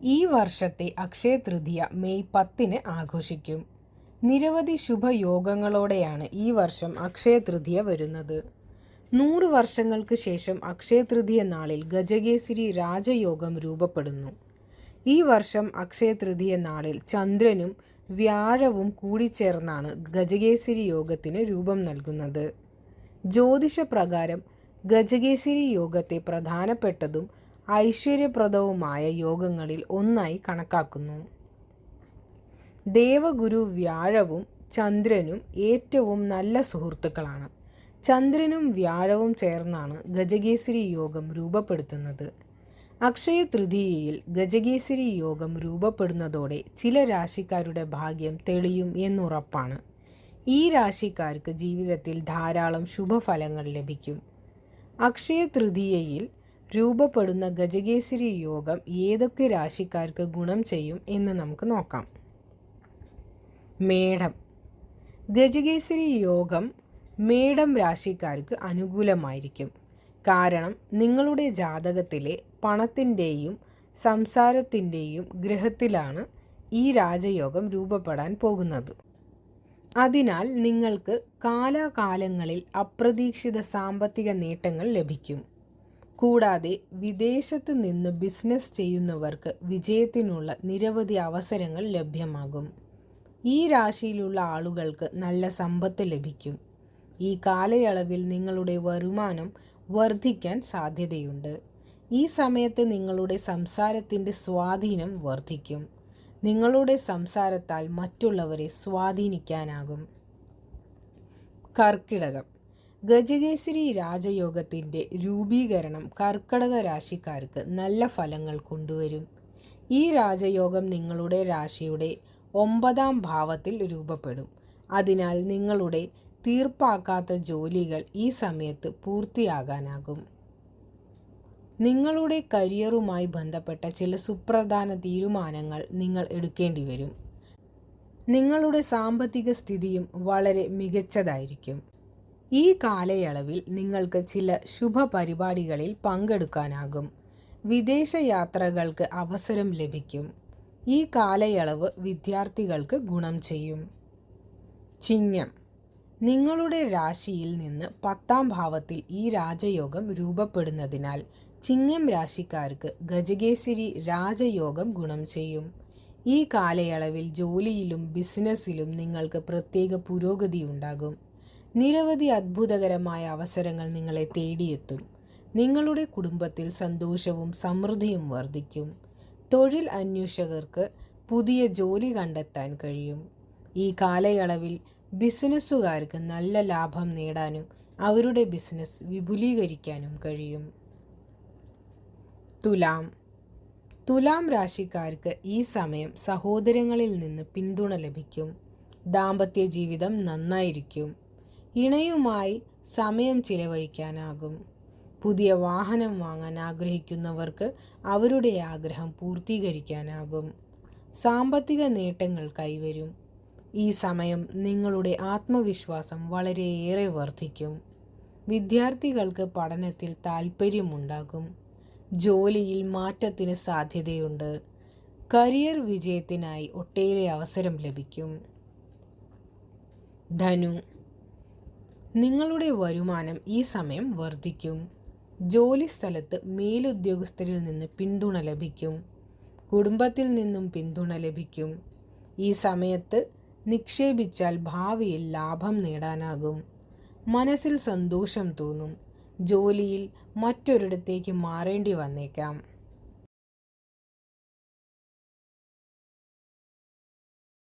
ഈ വർഷത്തെ അക്ഷയ തൃതീയ മെയ് പത്തിന് ആഘോഷിക്കും. നിരവധി ശുഭയോഗങ്ങളോടെയാണ് ഈ വർഷം അക്ഷയ തൃതീയ വരുന്നത്. നൂറ് വർഷങ്ങൾക്ക് ശേഷം അക്ഷയ തൃതീയ നാളിൽ ഗജകേസരി രാജയോഗം രൂപപ്പെടുന്നു. ഈ വർഷം അക്ഷയ തൃതീയ നാളിൽ ചന്ദ്രനും വ്യാഴവും കൂടിച്ചേർന്നാണ് ഗജകേസരി യോഗത്തിന് രൂപം നൽകുന്നത്. ജ്യോതിഷ പ്രകാരം ഗജകേസരി യോഗത്തെ പ്രധാനപ്പെട്ടതും ഐശ്വര്യപ്രദവുമായ യോഗങ്ങളിൽ ഒന്നായി കണക്കാക്കുന്നു. ദേവഗുരു വ്യാഴവും ചന്ദ്രനും ഏറ്റവും നല്ല സുഹൃത്തുക്കളാണ്. ചന്ദ്രനും വ്യാഴവും ചേർന്നാണ് ഗജകേസരി യോഗം രൂപപ്പെടുത്തുന്നത്. അക്ഷയ തൃതീയയിൽ ഗജകേസരി യോഗം രൂപപ്പെടുന്നതോടെ ചില രാശിക്കാരുടെ ഭാഗ്യം തെളിയും എന്നുറപ്പാണ്. ഈ രാശിക്കാർക്ക് ജീവിതത്തിൽ ധാരാളം ശുഭഫലങ്ങൾ ലഭിക്കും. അക്ഷയ തൃതീയയിൽ രൂപപ്പെടുന്ന ഗജകേസരി യോഗം ഏതൊക്കെ രാശിക്കാർക്ക് ഗുണം ചെയ്യും എന്ന് നമുക്ക് നോക്കാം. മേടം. ഗജകേസരി യോഗം മേടം രാശിക്കാർക്ക് അനുകൂലമായിരിക്കും. കാരണം നിങ്ങളുടെ ജാതകത്തിലെ പണത്തിന്റെയും സംസാരത്തിന്റെയും ഗ്രഹത്തിലാണ് ഈ രാജയോഗം രൂപപ്പെടാൻ പോകുന്നത്. അതിനാൽ നിങ്ങൾക്ക് കാലാകാലങ്ങളിൽ അപ്രതീക്ഷിത സാമ്പത്തിക നേട്ടങ്ങൾ ലഭിക്കും. കൂടാതെ വിദേശത്ത് നിന്ന് ബിസിനസ് ചെയ്യുന്നവർക്ക് വിജയത്തിനുള്ള നിരവധി അവസരങ്ങൾ ലഭ്യമാകും. ഈ രാശിയിലുള്ള ആളുകൾക്ക് നല്ല സമ്പത്ത് ലഭിക്കും. ഈ കാലയളവിൽ നിങ്ങളുടെ വരുമാനം വർദ്ധിക്കാൻ സാധ്യതയുണ്ട്. ഈ സമയത്ത് നിങ്ങളുടെ സംസാരത്തിന്റെ സ്വാധീനം വർദ്ധിക്കും. നിങ്ങളുടെ സംസാരത്താൽ മറ്റുള്ളവരെ സ്വാധീനിക്കാനാകും. കർക്കിടകം ഗജകേസരി രാജയോഗത്തിന്റെ രൂപീകരണം കർക്കടക രാശിക്കാർക്ക് നല്ല ഫലങ്ങൾ കൊണ്ടുവരും. ഈ രാജയോഗം നിങ്ങളുടെ രാശിയുടെ ഒമ്പതാം ഭാവത്തിൽ രൂപപ്പെടും. അതിനാൽ നിങ്ങളുടെ തീർപ്പാക്കാത്ത ജോലികൾ ഈ സമയത്ത് പൂർത്തിയാകാനാകും. നിങ്ങളുടെ കരിയറുമായി ബന്ധപ്പെട്ട ചില സുപ്രധാന തീരുമാനങ്ങൾ നിങ്ങൾ എടുക്കേണ്ടി വരും. നിങ്ങളുടെ സാമ്പത്തിക സ്ഥിതിയും വളരെ മികച്ചതായിരിക്കും. ഈ കാലയളവിൽ നിങ്ങൾക്ക് ചില ശുഭ പരിപാടികളിൽ പങ്കെടുക്കാനാകും. വിദേശ യാത്രകൾക്ക് അവസരം ലഭിക്കും. ഈ കാലയളവ് വിദ്യാർത്ഥികൾക്ക് ഗുണം ചെയ്യും. ചിങ്ങം നിങ്ങളുടെ രാശിയിൽ നിന്ന് പത്താം ഭാവത്തിൽ ഈ രാജയോഗം രൂപപ്പെടുന്നതിനാൽ ചിങ്ങം രാശിക്കാർക്ക് ഗജകേശരി രാജയോഗം ഗുണം ചെയ്യും. ഈ കാലയളവിൽ ജോലിയിലും ബിസിനസ്സിലും നിങ്ങൾക്ക് പ്രത്യേക പുരോഗതി ഉണ്ടാകും. നിരവധി അത്ഭുതകരമായ അവസരങ്ങൾ നിങ്ങളെ തേടിയെത്തും. നിങ്ങളുടെ കുടുംബത്തിൽ സന്തോഷവും സമൃദ്ധിയും വർദ്ധിക്കും. തൊഴിൽ അന്വേഷകർക്ക് പുതിയ ജോലി കണ്ടെത്താൻ കഴിയും. ഈ കാലയളവിൽ ബിസിനസ്സുകാർക്ക് നല്ല ലാഭം നേടാനും അവരുടെ ബിസിനസ് വിപുലീകരിക്കാനും കഴിയും. തുലാം. തുലാം രാശിക്കാർക്ക് ഈ സമയം സഹോദരങ്ങളിൽ നിന്ന് പിന്തുണ ലഭിക്കും. ദാമ്പത്യ ജീവിതം നന്നായിരിക്കും. ഇണയുമായി സമയം ചിലവഴിക്കാനാകും. പുതിയ വാഹനം വാങ്ങാൻ ആഗ്രഹിക്കുന്നവർക്ക് അവരുടെ ആഗ്രഹം പൂർത്തീകരിക്കാനാകും. സാമ്പത്തിക നേട്ടങ്ങൾ കൈവരും. ഈ സമയം നിങ്ങളുടെ ആത്മവിശ്വാസം വളരെയേറെ വർദ്ധിക്കും. വിദ്യാർത്ഥികൾക്ക് പഠനത്തിൽ താൽപ്പര്യമുണ്ടാകും. ജോലിയിൽ മാറ്റത്തിന് സാധ്യതയുണ്ട്. കരിയർ വിജയത്തിനായി ഒട്ടേറെ അവസരം ലഭിക്കും. ധനു നിങ്ങളുടെ വരുമാനം ഈ സമയം വർദ്ധിക്കും. ജോലിസ്ഥലത്ത് മേലുദ്യോഗസ്ഥരിൽ നിന്ന് പിന്തുണ ലഭിക്കും. കുടുംബത്തിൽ നിന്നും പിന്തുണ ലഭിക്കും. ഈ സമയത്ത് നിക്ഷേപിച്ചാൽ ഭാവിയിൽ ലാഭം നേടാനാകും. മനസ്സിൽ സന്തോഷം തോന്നും. ജോലിയിൽ മറ്റൊരിടത്തേക്ക് മാറേണ്ടി വന്നേക്കാം.